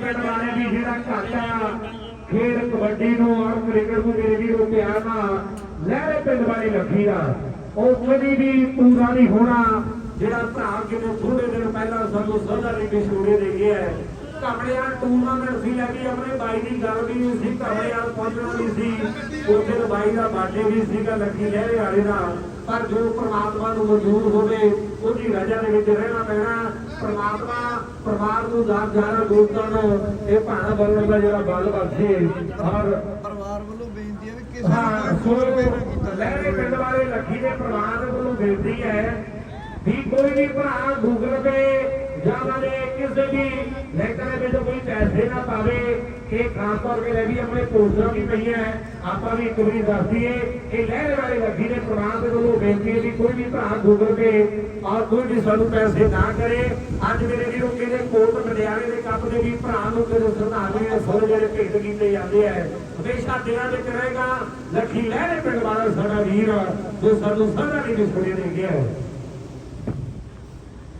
ਪਿੰਡ ਵੀ ਜਿਹੜਾ ਘਾਟਾ, ਖੇਡ ਕਬੱਡੀ ਨੂੰ ਔਰ ਕ੍ਰਿਕਟ ਨੂੰ ਮੇਰੇ ਵੀਰੋ ਪਿਆਰ ਨਾਲ ਲਹਿਰੇ ਪਿੰਡ ਵਾਲੀ ਲੱਗੀ ਦਾ ਉਹ ਕਦੀ ਵੀ ਪੂਰਾ ਨਹੀਂ ਹੋਣਾ, ਜਿਹੜਾ ਭਰਾ ਕਿਤੇ ਥੋੜੇ ਦਿਨ ਪਹਿਲਾਂ ਸਾਨੂੰ ਸਦਾ ਦੀ ਵਿਛੋੜੇ ਦੇ ਗਿਆ ਹੈ। ਕਮੜਿਆਂ ਟੂਰਨਾਮੈਂਟ ਸੀ ਲੱਗੀ ਆਪਣੇ ਬਾਈ ਦੀ ਗੱਲ ਵੀ ਨਹੀਂ ਸੀ ਕਮੜਿਆਂ ਪਹੁੰਚਣਾ ਨਹੀਂ ਸੀ। ਉਸ ਦਿਨ ਬਾਈ ਦਾ ਬਾਡੇ ਵੀ ਸੀਗਾ ਲੱਗੀ ਲਹਿਰੇ ਵਾਲੇ ਦਾ। ਪਰ ਜੋ ਪ੍ਰਮਾਤਮਾ ਨੂੰ ਮਨਜ਼ੂਰ ਹੋਵੇ, ਉਹਦੀ ਰਜ਼ਾ ਦੇ ਵਿੱਚ ਰਹਿਣਾ ਪੈਣਾ। ਪ੍ਰਮਾਤਮਾ ਪਰਿਵਾਰ ਨੂੰ ਦਾਨ ਜਾਣਾ ਦੋਸਤਾਂ ਨੂੰ ਇਹ ਭਾਣਾ ਬਲਣ ਦਾ ਜਿਹੜਾ ਬਲ ਬਖਸ਼ੇ ਔਰ ਪਰਿਵਾਰ ਵੱਲੋਂ ਬੇਨਤੀ ਹੈ ਵੀ ਕਿਸੇ ਨੂੰ ਕੋਈ ਰੁਪਏ ਨਾ ਕੀਤਾ ਲਹਿਰੇ ਪਿੰਡ ਵਾਲੇ ਲੱਖੀ ਦੇ ਪਰਿਵਾਰ ਵੱਲੋਂ ਬੇਨਤੀ ਹੈ ਵੀ ਕੋਈ ਵੀ ਭਰਾ ਗੂਗਲ ਪੇ ਜਾਂ ਵਾਲੇ ਕਿਸੇ ਵੀ ਲਿੰਕ ਦੇ ਵਿੱਚ ਕੋਈ ਪੈਸੇ ਨਾ ਪਾਵੇ ਇਹ ਖਾਸ ਤੌਰ ਤੇ ਲੈ ਵੀ ਆਪਣੇ ਪੋਸਟਰਾਂ ਵੀ ਪਈਆਂ ਆਪਾਂ ਵੀ ਇੱਕ ਵਾਰੀ ਦੱਸ ਦਈਏ ਇਹ ਲਹਿਰੇ ਵਾਲੇ ਲੱਖੀ ਦੇ ਪਰਿਵਾਰ ਦੇ ਵੱਲੋਂ ਬੇਨਤੀ ਹੈ ਵੀ ਕੋਈ ਵੀ ਭਰਾ ਗੂਗਲ ਪੇ ਔਰ ਕੋਈ ਵੀ ਸਾਨੂੰ ਪੈਸੇ ਨਾ ਕਰੇ, ਅੱਜ ਮੇਰੇ ਵੀਰੋ ਕਿਹਦੇ ਕੋਟ ਮਡਿਆਲੇ ਦੇ ਕੱਪ ਦੇ ਵੀ ਭਰਾ ਨੂੰ ਕਿਹਦੇ ਸਰਦਾਰਨੇ ਫੁੱਲ ਜਿਹੜੇ ਭੇਟ ਕੀਤੇ ਜਾਂਦੇ ਆ। ਹਮੇਸ਼ਾ ਦਿਲਾਂ ਵਿੱਚ ਰਹੇਗਾ, ਲੱਖੀ ਲਹਿਰੇ ਪਿੰਡ ਵਾਲਾ ਸਾਡਾ ਵੀਰ, ਜੋ ਸਾਨੂੰ ਸਾਰਾ ਨਹੀਂ ਵਿਛੋੜੇ ਦੇ ਗਿਆ